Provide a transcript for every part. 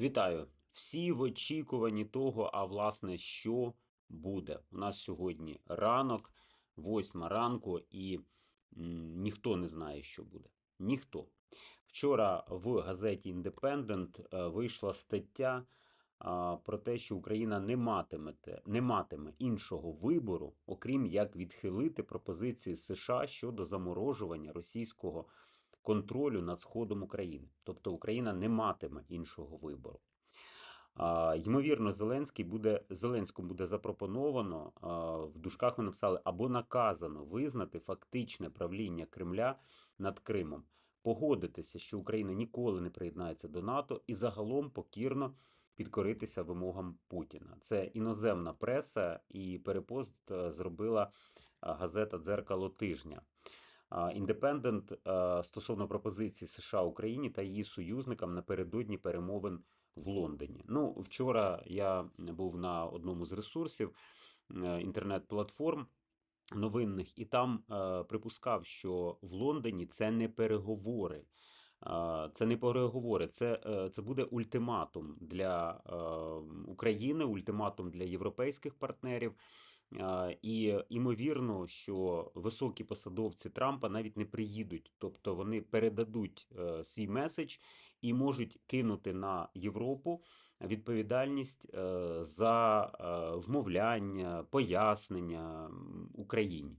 Вітаю! Всі в очікуванні того, а власне, що буде. У нас сьогодні ранок, восьма ранку, і ніхто не знає, що буде. Ніхто. Вчора в газеті Індепендент е, вийшла стаття про те, що Україна не матиме, не матиме іншого вибору, окрім як відхилити пропозиції США щодо заморожування російського контролю над сходом України. Тобто Україна не матиме іншого вибору. Ймовірно, Зеленський буде Зеленському буде запропоновано в дужках ми написали або наказано визнати фактичне правління Кремля над Кримом, погодитися, що Україна ніколи не приєднається до НАТО і загалом покірно підкоритися вимогам Путіна. Це іноземна преса і перепост е, зробила газета Дзеркало тижня. Індепендент стосовно пропозиції США Україні та її союзникам напередодні перемовин в Лондоні. Ну, вчора я був на одному з ресурсів е, інтернет-платформ новинних, і там е, припускав, що в Лондоні це не переговори. Це не переговори, це, е, це буде ультиматум для України, ультиматум для європейських партнерів. І імовірно, що високі посадовці Трампа навіть не приїдуть, тобто вони передадуть е, свій меседж і можуть кинути на Європу відповідальність е, за е, вмовляння, пояснення Україні.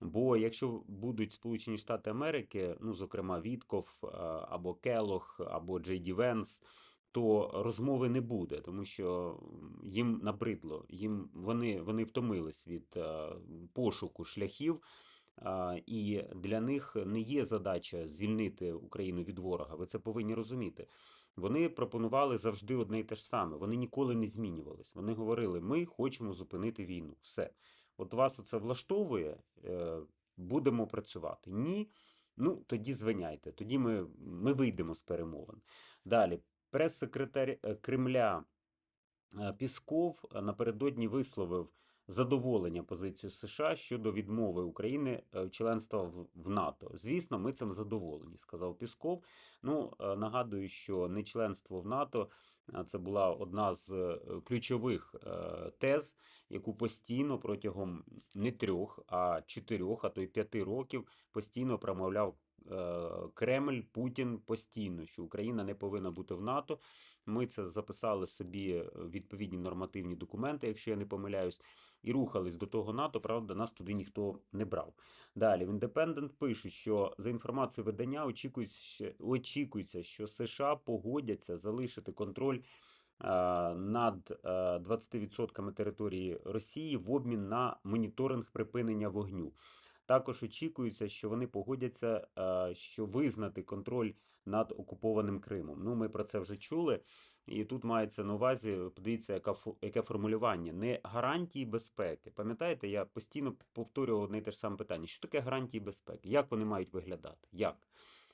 Бо якщо будуть Сполучені Штати Америки, ну зокрема Вітков або Келох, або Джей Ді Венс, то розмови не буде, тому що їм набридло, їм вони, вони втомились від е, пошуку шляхів. А, І для них не є задача звільнити Україну від ворога. Ви це повинні розуміти. Вони пропонували завжди одне і те ж саме. Вони ніколи не змінювались. Вони говорили: ми хочемо зупинити війну. Все. От вас це влаштовує, е, будемо працювати. Ні. Ну, тоді звиняйте, тоді ми, ми вийдемо з перемовин. Далі, прес-секретар е, Кремля е, Пісков напередодні висловив задоволення позицію США щодо відмови України е, членства в, НАТО. Звісно, ми цим задоволені, сказав Пісков. Ну, нагадую, що не членство в НАТО це була одна з ключових тез, яку постійно протягом не трьох, а чотирьох, а то й п'яти років постійно промовляв Кремль, Путін постійно, що Україна не повинна бути в НАТО. Ми це записали собі відповідні нормативні документи, якщо я не помиляюсь, і рухались до того НАТО. Правда, нас туди ніхто не брав. Далі в Індепендент пишуть, що за інформацією видання очікується, що США погодяться залишити контроль. е, Над е, 20% території Росії в обмін на моніторинг припинення вогню. Також очікується, що вони погодяться, е, що визнати контроль над окупованим Кримом. Ну, ми про це вже чули. І тут мається на увазі, подивіться, яке формулювання не гарантії безпеки. Пам'ятаєте, я постійно повторював одне і те ж саме питання: що таке гарантії безпеки? Як вони мають виглядати? Як?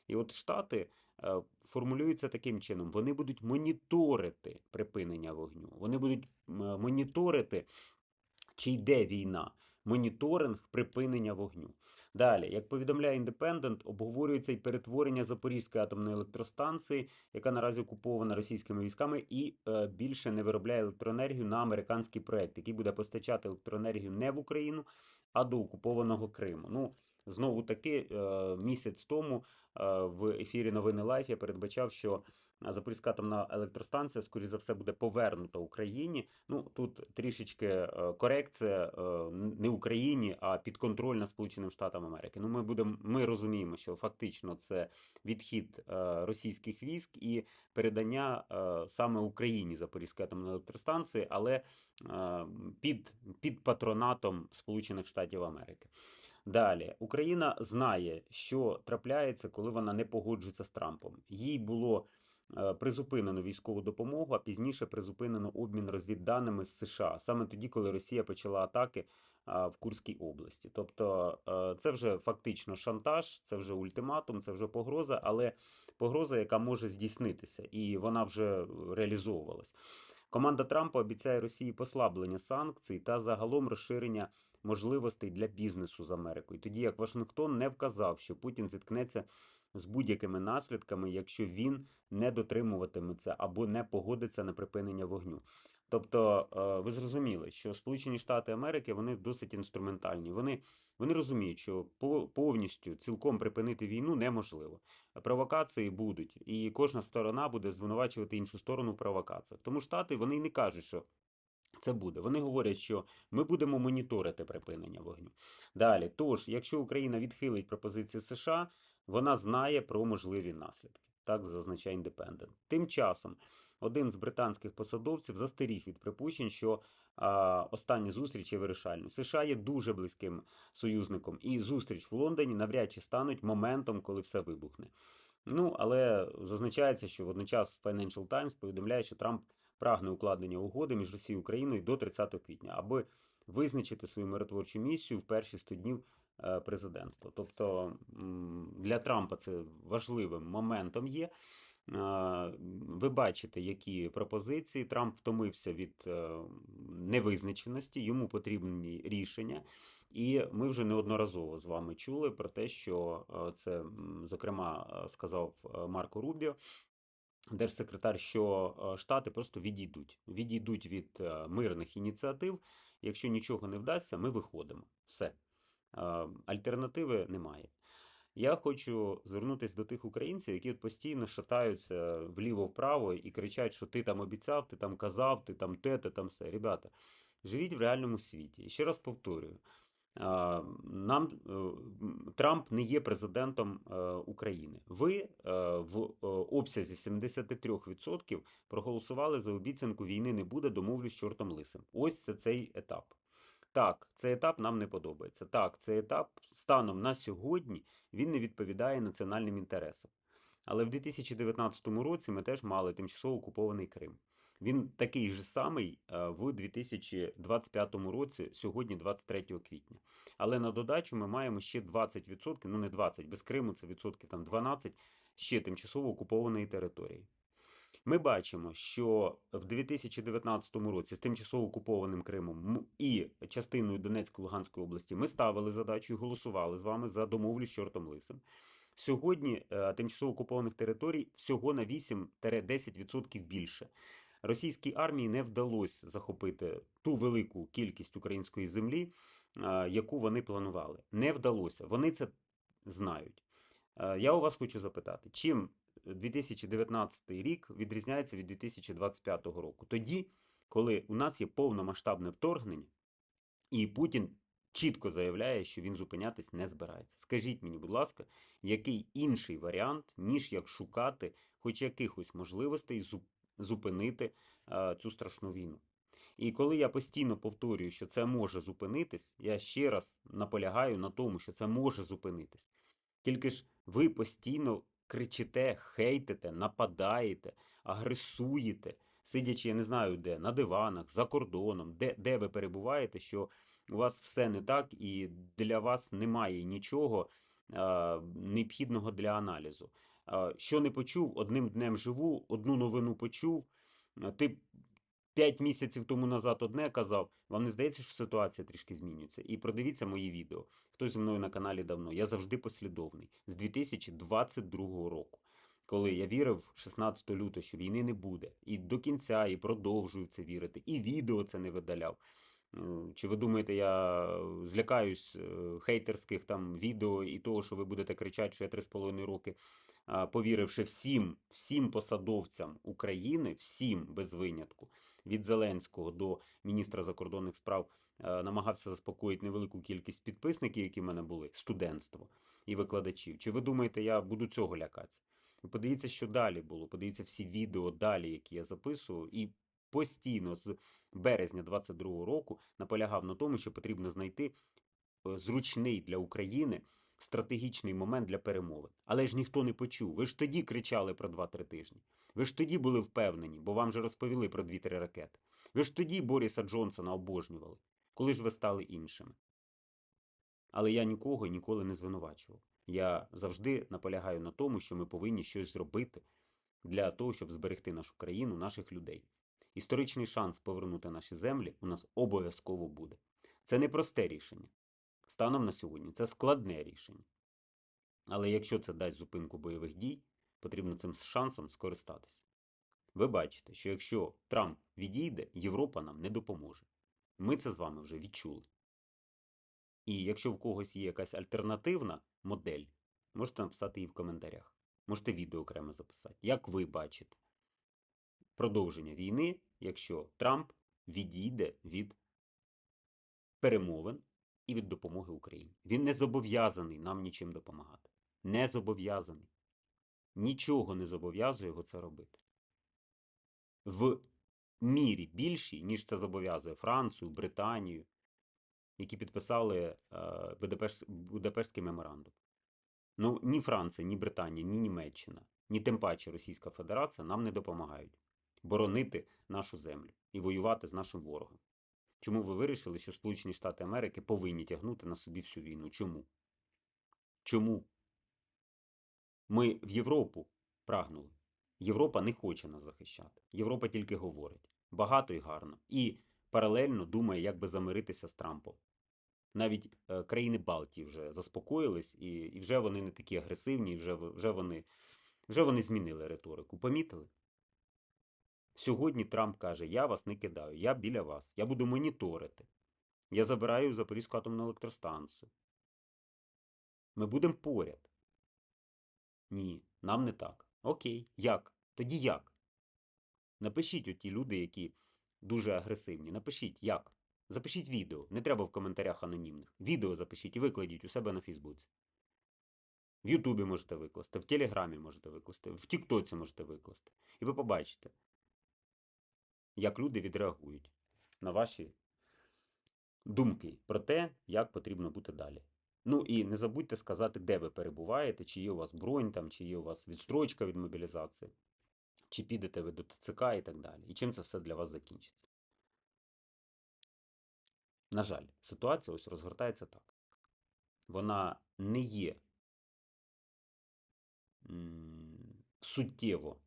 І от Штати е, формулюються таким чином: вони будуть моніторити припинення вогню, вони будуть моніторити, чи йде війна, моніторинг припинення вогню. Далі, як повідомляє Індепендент, обговорюється і перетворення Запорізької атомної електростанції, яка наразі окупована російськими військами, і е, більше не виробляє електроенергію на американський проект, який буде постачати електроенергію не в Україну, а до окупованого Криму. Ну, знову таки, е, місяць тому е, в ефірі Новини Лайф я передбачав, що Запорізька атомна електростанція, скоріш за все, буде повернута Україні. Ну тут трішечки е, корекція е, не Україні, а підконтрольна Сполученим Штатам Америки. Ну, ми будемо, ми розуміємо, що фактично це відхід е, російських військ і передання саме Україні Запорізької атомної електростанції, але під, під патронатом Сполучених Штатів Америки. Далі Україна знає, що трапляється, коли вона не погоджується з Трампом. Їй було призупинено військову допомогу, а пізніше призупинено обмін розвідданими з США саме тоді, коли Росія почала атаки в Курській області. Тобто е, це вже фактично шантаж, це вже ультиматум, це вже погроза, але погроза, яка може здійснитися, і вона вже реалізовувалась. Команда Трампа обіцяє Росії послаблення санкцій та загалом розширення можливостей для бізнесу з Америкою. Тоді як Вашингтон не вказав, що Путін зіткнеться з будь-якими наслідками, якщо він не дотримуватиметься або не погодиться на припинення вогню. Тобто, е, ви зрозуміли, що Сполучені Штати Америки вони досить інструментальні. Вони вони розуміють, що повністю цілком припинити війну неможливо. Провокації будуть, і кожна сторона буде звинувачувати іншу сторону в провокаціях. Тому штати вони й не кажуть, що це буде. Вони говорять, що ми будемо моніторити припинення вогню. Далі, тож, якщо Україна відхилить пропозиції США, вона знає про можливі наслідки. Так зазначає індепендент. Тим часом один з британських посадовців застеріг від припущень, що а, зустріч є вирішальною. США є дуже близьким союзником, і зустріч в Лондоні навряд чи стануть моментом, коли все вибухне. Ну, але зазначається, що водночас Financial Times повідомляє, що Трамп прагне укладення угоди між Росією і Україною до 30 квітня, аби визначити свою миротворчу місію в перші 100 днів президентства. Тобто для Трампа це важливим моментом є. Ви бачите, які пропозиції. Трамп втомився від е, невизначеності, йому потрібні рішення. І ми вже неодноразово з вами чули про те, що е, це, зокрема, сказав Марко Рубіо, держсекретар, що е, Штати просто відійдуть. Відійдуть від е, мирних ініціатив. Якщо нічого не вдасться, ми виходимо. Все. Альтернативи немає. Я хочу звернутися до тих українців, які постійно шатаються вліво-вправо і кричать, що ти там обіцяв, ти там казав, ти там те, ти там все. Ребята, живіть в реальному світі. І ще раз повторюю: нам е, Трамп не є президентом е, України. Ви е, в обсязі 73% проголосували за обіцянку війни не буде, домовлюсь чортом лисим. Ось це цей етап. Так, цей етап нам не подобається. Так, цей етап станом на сьогодні він не відповідає національним інтересам. Але в 2019 році ми теж мали тимчасово окупований Крим. Він такий же самий е, в 2025 році, сьогодні, 23 квітня. Але на додачу ми маємо ще 20%, ну не 20, без Криму це відсотків там 12 ще тимчасово окупованої території. Ми бачимо, що в 2019 році з тимчасово окупованим Кримом і частиною Донецької Луганської області ми ставили задачу і голосували з вами за домовлю з чортом лисим. Сьогодні е, тимчасово окупованих територій всього на 8-10% більше. Російській армії не вдалося захопити ту велику кількість української землі, яку вони планували. Не вдалося. Вони це знають. Я у вас хочу запитати, чим 2019 рік відрізняється від 2025 року? Тоді, коли у нас є повномасштабне вторгнення, і Путін чітко заявляє, що він зупинятись не збирається. Скажіть мені, будь ласка, який інший варіант, ніж як шукати хоч якихось можливостей зупинити е, цю страшну війну. І коли я постійно повторюю, що це може зупинитись, я ще раз наполягаю на тому, що це може зупинитись. Тільки ж ви постійно кричите, хейтите, нападаєте, агресуєте, сидячи, я не знаю де, на диванах, за кордоном, де, де ви перебуваєте, що у вас все не так, і для вас немає нічого е, необхідного для аналізу. Що не почув, одним днем живу, одну новину почув. Ти п'ять місяців тому назад одне казав. Вам не здається, що ситуація трішки змінюється? І продивіться мої відео. Хто зі мною на каналі давно? Я завжди послідовний з 2022 року. Коли я вірив 16 лютого, що війни не буде, і до кінця і продовжую це вірити, і відео це не видаляв. Чи ви думаєте, я злякаюсь е, хейтерських там відео і того, що ви будете кричати, що я 3,5 роки повіривши всім, всім посадовцям України, всім без винятку, від Зеленського до міністра закордонних справ, намагався заспокоїти невелику кількість підписників, які в мене були, студентство і викладачів. Чи ви думаєте, я буду цього лякатися? Подивіться, що далі було. Подивіться всі відео далі, які я записував, і постійно з березня 22-го року наполягав на тому, що потрібно знайти е, зручний для України стратегічний момент для перемовин. Але ж ніхто не почув. Ви ж тоді кричали про 2-3 тижні. Ви ж тоді були впевнені, бо вам же розповіли про 2-3 ракети. Ви ж тоді Боріса Джонсона обожнювали, коли ж ви стали іншими. Але я нікого ніколи не звинувачував. Я завжди наполягаю на тому, що ми повинні щось зробити для того, щоб зберегти нашу країну, наших людей. Історичний шанс повернути наші землі у нас обов'язково буде. Це не просте рішення станом на сьогодні. Це складне рішення. Але якщо це дасть зупинку бойових дій, потрібно цим шансом скористатися. Ви бачите, що якщо Трамп відійде, Європа нам не допоможе. Ми це з вами вже відчули. І якщо в когось є якась альтернативна модель, можете написати її в коментарях. Можете відео окремо записати. Як ви бачите продовження війни, якщо Трамп відійде від перемовин і від допомоги Україні. Він не зобов'язаний нам нічим допомагати. Не зобов'язаний. Нічого не зобов'язує його це робити. В мірі більшій, ніж це зобов'язує Францію, Британію, які підписали е, Будапеш- Будапештський меморандум. Ну, ні Франція, ні Британія, ні Німеччина, ні тим паче Російська Федерація нам не допомагають боронити нашу землю і воювати з нашим ворогом. Чому ви вирішили, що Сполучені Штати Америки повинні тягнути на собі всю війну? Чому? Чому? Ми в Європу прагнули. Європа не хоче нас захищати. Європа тільки говорить багато і гарно. І паралельно думає, як би замиритися з Трампом. Навіть е, країни Балтії вже заспокоїлись, і, і вже вони не такі агресивні, і вже, вже, вони, вже вони змінили риторику. Помітили? Сьогодні Трамп каже: Я вас не кидаю, я біля вас, я буду моніторити. Я забираю Запорізьку атомну електростанцію. Ми будемо поряд. Ні, нам не так. Окей, як? Тоді як? Напишіть оті люди, які дуже агресивні. Напишіть, як. Запишіть відео. Не треба в коментарях анонімних. Відео запишіть і викладіть у себе на Фейсбуці. В Ютубі можете викласти, в Телеграмі можете викласти, в Тіктоці можете викласти. І ви побачите, як люди відреагують на ваші думки про те, як потрібно бути далі. Ну і не забудьте сказати, де ви перебуваєте, чи є у вас бронь, там, чи є у вас відстрочка від мобілізації, чи підете ви до ТЦК і так далі. І чим це все для вас закінчиться. На жаль, ситуація ось розгортається так. Вона не є суттєво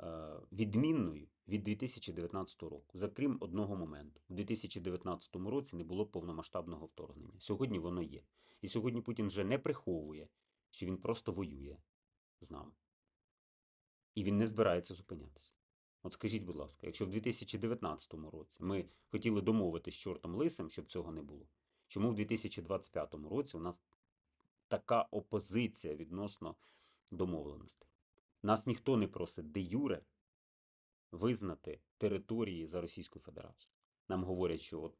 е, відмінною від 2019 року, за крім одного моменту. У 2019 році не було повномасштабного вторгнення. Сьогодні воно є. І сьогодні Путін вже не приховує, що він просто воює з нами. І він не збирається зупинятися. От скажіть, будь ласка, якщо в 2019 році ми хотіли домовитися з чортом лисим, щоб цього не було, чому в 2025 році у нас така опозиція відносно домовленостей? Нас ніхто не просить де юре визнати території за Російську Федерацію. Нам говорять, що от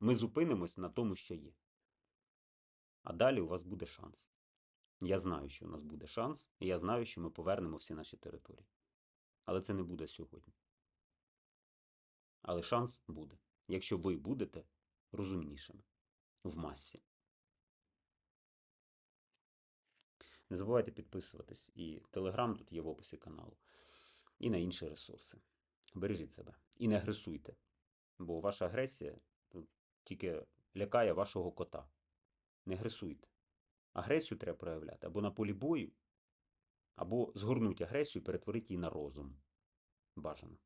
ми зупинимось на тому, що є. А далі у вас буде шанс. Я знаю, що у нас буде шанс, і я знаю, що ми повернемо всі наші території. Але це не буде сьогодні. Але шанс буде, якщо ви будете розумнішими в масі. Не забувайте підписуватись. І Телеграм тут є в описі каналу, і на інші ресурси. Бережіть себе і не агресуйте, бо ваша агресія тільки лякає вашого кота. Не агресуйте. Агресію треба проявляти або на полі бою, або згорнути агресію і перетворити її на розум. Бажано.